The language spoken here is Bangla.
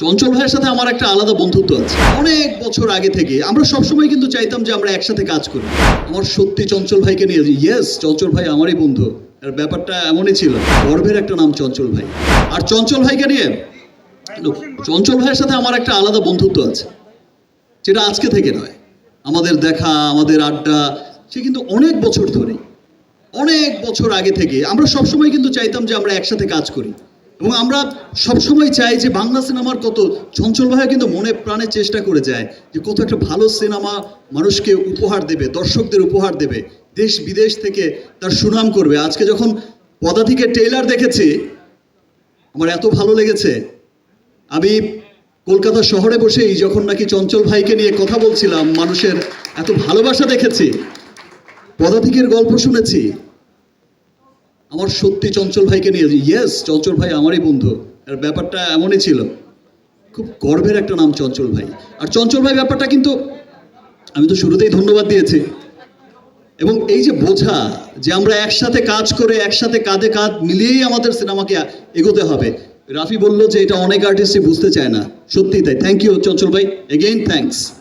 চঞ্চল ভাইয়ের সাথে আমার একটা আলাদা বন্ধুত্ব আছে। অনেক বছর আগে থেকে আমরা সবসময় কিন্তু চাইতাম যে আমরা একসাথে কাজ করি। আমার সত্যি চঞ্চল ভাইকে নিয়ে ইয়েস চঞ্চল ভাই আমারই বন্ধু। আর ব্যাপারটা এমনই ছিল, গর্বের একটা নাম চঞ্চল ভাই। আর চঞ্চল ভাইকে নিয়ে চঞ্চল ভাইয়ের সাথে আমার একটা আলাদা বন্ধুত্ব আছে। যেটা আজকে থেকে নয়। আমাদের দেখা, আমাদের আড্ডা, সে কিন্তু অনেক বছর ধরে, অনেক বছর আগে থেকে আমরা সবসময় কিন্তু চাইতাম যে আমরা একসাথে কাজ করি। এবং আমরা সবসময় চাই যে বাংলা সিনেমার কত চঞ্চল ভাইয়া কিন্তু মনে প্রাণে চেষ্টা করে যায় যে কত একটা ভালো সিনেমা মানুষকে উপহার দেবে, দর্শকদের উপহার দেবে, দেশ বিদেশ থেকে তার সুনাম করবে। আজকে যখন পদাতিকের ট্রেলার দেখেছি, আমার এত ভালো লেগেছে। আমি কলকাতা শহরে বসেই যখন নাকি চঞ্চল ভাইকে নিয়ে কথা বলছিলাম, মানুষের এত ভালোবাসা দেখেছি, পদাতিকের গল্প শুনেছি আমার সত্যি চঞ্চল ভাইকে নিয়ে ইয়েস চঞ্চল ভাই আমারই বন্ধু। আর ব্যাপারটা এমনই ছিল। খুব গর্বের একটা নাম চঞ্চল ভাই। আর চঞ্চল ভাই ব্যাপারটা কিন্তু আমি তো শুরুতেই ধন্যবাদ দিয়েছি। এবং এই যে বোঝা যে আমরা একসাথে কাজ করে, একসাথে কাঁধে কাঁধ মিলিয়েই আমাদের সিনেমাকে এগোতে হবে। রাফি বলল যে এটা অনেক আর্টিস্টই বুঝতে চায় না। সত্যিই তাই। থ্যাংক ইউ চঞ্চল ভাই। Again thanks